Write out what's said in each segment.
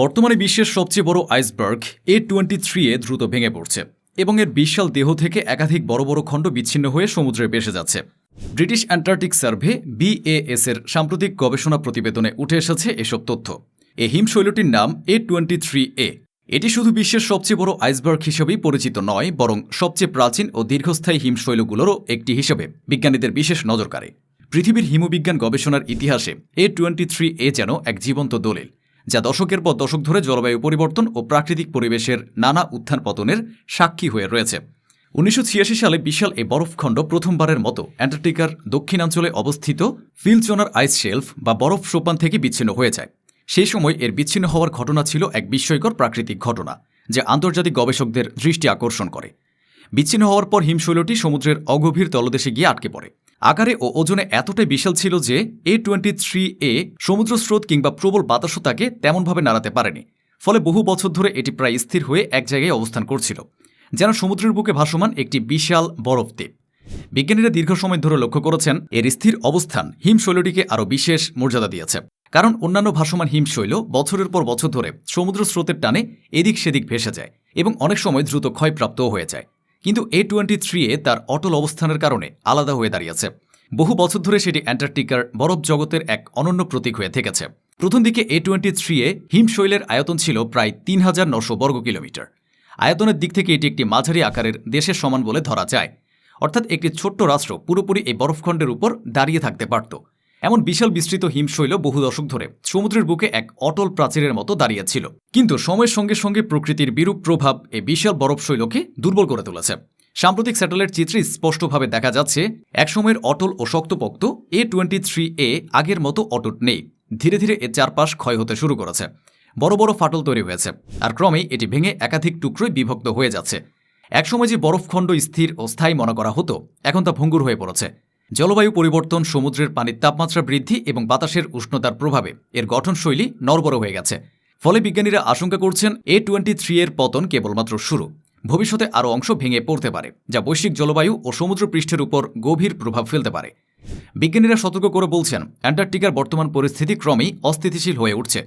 বর্তমানে বিশ্বের সবচেয়ে বড় iceberg A twenty three A দ্রুত ভেঙে পড়ছে এবং এর বিশাল দেহ থেকে একাধিক বড় বড় খণ্ড বিচ্ছিন্ন হয়ে সমুদ্রে ভেসে যাচ্ছে। ব্রিটিশ অ্যান্টার্কটিক সার্ভে বিএএস এর সাম্প্রতিক গবেষণা প্রতিবেদনে উঠে এসেছে এসব তথ্য। এই হিমশৈলটির নাম এ টোয়েন্টি থ্রি এ এটি শুধু বিশ্বের সবচেয়ে বড় আইসবার্গ হিসেবেই পরিচিত নয়, বরং সবচেয়ে প্রাচীন ও দীর্ঘস্থায়ী হিমশৈলগুলোরও একটি হিসেবে বিজ্ঞানীদের বিশেষ নজর কাড়ে পৃথিবীর হিমবিজ্ঞান গবেষণার ইতিহাসে এ টোয়েন্টি থ্রি এ যেন এক জীবন্ত দলিল। যা দশকের পর দশক ধরে জলবায়ু পরিবর্তন ও প্রাকৃতিক পরিবেশের নানা উত্থান পতনের সাক্ষী হয়ে রয়েছে। উনিশশো ছিয়াশি সালে বিশাল এই বরফখণ্ড প্রথমবারের মতো অ্যান্টার্কটিকার দক্ষিণাঞ্চলে অবস্থিত ফিলচনার আইস শেলফ বা বরফ সোপান থেকে বিচ্ছিন্ন হয়ে যায়। সেই সময় এর বিচ্ছিন্ন হওয়ার ঘটনা ছিল এক বিস্ময়কর প্রাকৃতিক ঘটনা, যা আন্তর্জাতিক গবেষকদের দৃষ্টি আকর্ষণ করে। বিচ্ছিন্ন হওয়ার পর হিমশৈলটি সমুদ্রের অগভীর তলদেশে গিয়ে আটকে পড়ে। আকারে ও ওজনে এতটাই বিশাল ছিল যে এ টোয়েন্টি থ্রি এ সমুদ্র স্রোত কিংবা প্রবল বাতাসও তাকে তেমনভাবে নাড়াতে পারেনি। ফলে বহু বছর ধরে এটি প্রায় স্থির হয়ে এক জায়গায় অবস্থান করছিল, যেন সমুদ্রের বুকে ভাসমান একটি বিশাল বরফ দ্বীপ। বিজ্ঞানীরা দীর্ঘ সময় ধরে লক্ষ্য করেছেন, এর স্থির অবস্থান হিমশৈলটিকে আরও বিশেষ মর্যাদা দিয়েছে। কারণ অন্যান্য ভাসমান হিমশৈল বছরের পর বছর ধরে সমুদ্র স্রোতের টানে এদিক সেদিক ভেসে যায় এবং অনেক সময় দ্রুত ক্ষয়প্রাপ্তও হয়ে যায়। কিন্তু এ টোয়েন্টি থ্রি এ তার অটল অবস্থানের কারণে আলাদা হয়ে দাঁড়িয়েছে। বহু বছর ধরে সেটি অ্যান্টার্কটিকার বরফ জগতের এক অনন্য প্রতীক হয়ে থেকেছে। প্রথম দিকে এ টোয়েন্টি থ্রি এ হিমশৈলের আয়তন ছিল প্রায় তিন হাজার নশো বর্গ কিলোমিটার। আয়তনের দিক থেকে এটি একটি মাঝারি আকারের দেশের সমান বলে ধরা যায়। অর্থাৎ একটি ছোট্ট রাষ্ট্র পুরোপুরি এই বরফখণ্ডের উপর দাঁড়িয়ে থাকতে পারত। এমন বিশাল বিস্তৃত হিমশৈল বহু দশক ধরে সমুদ্রের বুকে এক অটল প্রাচীরের মতো দাঁড়িয়েছিল কিন্তু সময়ের সঙ্গে সঙ্গে প্রকৃতির বিরূপ প্রভাব এই বিশাল বরফশৈলকে দুর্বল করে তুলেছে। সাম্প্রতিক স্যাটেলাইট চিত্রে স্পষ্টভাবে দেখা যাচ্ছে, একসময়ের অটল ও শক্তপোক্ত এ টোয়েন্টি থ্রি এ আগের মতো অটুট নেই। ধীরে ধীরে এর চারপাশ ক্ষয় হতে শুরু করেছে। বড় বড় ফাটল তৈরি হয়েছে, আর ক্রমেই এটি ভেঙে একাধিক টুকরোয় বিভক্ত হয়ে যাচ্ছে। একসময় যে বরফখণ্ড স্থির ও স্থায়ী মনে করা হতো, এখন তা ভঙ্গুর হয়ে পড়েছে। জলবায়ু পরিবর্তন, সমুদ্রের পানির তাপমাত্রা বৃদ্ধি এবং বাতাসের উষ্ণতার প্রভাবে। এর গঠনশৈলী নরবর হয়ে গেছে। ফলে বিজ্ঞানীরা আশঙ্কা করছেন এ টোয়েন্টি থ্রি এর পতন কেবলমাত্র শুরু। ভবিষ্যতে আরও অংশ ভেঙে পড়তে পারে, যা বৈশ্বিক জলবায়ু ও সমুদ্র পৃষ্ঠের উপর গভীর প্রভাব ফেলতে পারে। বিজ্ঞানীরা সতর্ক করে বলছেন, অ্যান্টার্কটিকার বর্তমান পরিস্থিতি ক্রমেই অস্থিতিশীল হয়ে উঠছে।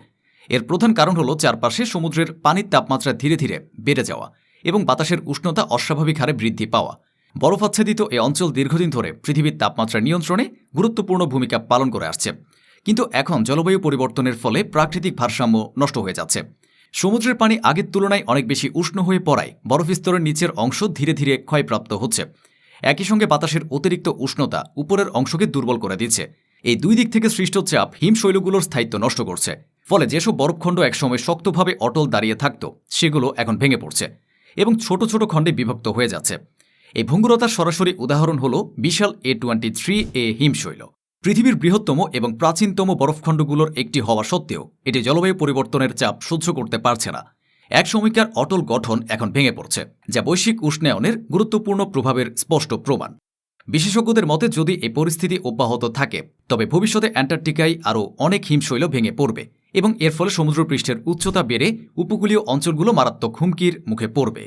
এর প্রধান কারণ হল চারপাশে সমুদ্রের পানির তাপমাত্রা ধীরে ধীরে বেড়ে যাওয়া এবং বাতাসের উষ্ণতা অস্বাভাবিক হারে বৃদ্ধি পাওয়া। বরফাচ্ছাদিত এ অঞ্চল দীর্ঘদিন ধরে পৃথিবীর তাপমাত্রা নিয়ন্ত্রণে গুরুত্বপূর্ণ ভূমিকা পালন করে আসছে। কিন্তু এখন জলবায়ু পরিবর্তনের ফলে প্রাকৃতিক ভারসাম্য নষ্ট হয়ে যাচ্ছে। সমুদ্রের পানি আগের তুলনায় অনেক বেশি উষ্ণ হয়ে পড়ায় বরফস্তরের নিচের অংশ ধীরে ধীরে ক্ষয়প্রাপ্ত হচ্ছে। একই সঙ্গে বাতাসের অতিরিক্ত উষ্ণতা উপরের অংশকে দুর্বল করে দিচ্ছে। এই দুই দিক থেকে সৃষ্ট চাপ হিমশৈলগুলোর স্থায়িত্ব নষ্ট করছে। ফলে যেসব বরফখণ্ড একসময় শক্তভাবে অটল দাঁড়িয়ে থাকত, সেগুলো এখন ভেঙে পড়ছে এবং ছোট ছোট খণ্ডে বিভক্ত হয়ে যাচ্ছে। এই ভঙ্গুরতার সরাসরি উদাহরণ হল বিশাল এ টোয়েন্টি থ্রি এ হিমশৈল। পৃথিবীর বৃহত্তম এবং প্রাচীনতম বরফখণ্ডগুলোর একটি হওয়া সত্ত্বেও এটি জলবায়ু পরিবর্তনের চাপ সহ্য করতে পারছে না। এক সময়কার অটল গঠন এখন ভেঙে পড়ছে, যা বৈশ্বিক উষ্ণায়নের গুরুত্বপূর্ণ প্রভাবের স্পষ্ট প্রমাণ। বিশেষজ্ঞদের মতে, যদি এই পরিস্থিতি অব্যাহত থাকে, তবে ভবিষ্যতে অ্যান্টার্কটিকায় আরও অনেক হিমশৈল ভেঙে পড়বে এবং এর ফলে সমুদ্রপৃষ্ঠের উচ্চতা বেড়ে উপকূলীয় অঞ্চলগুলো মারাত্মক হুমকির মুখে পড়বে।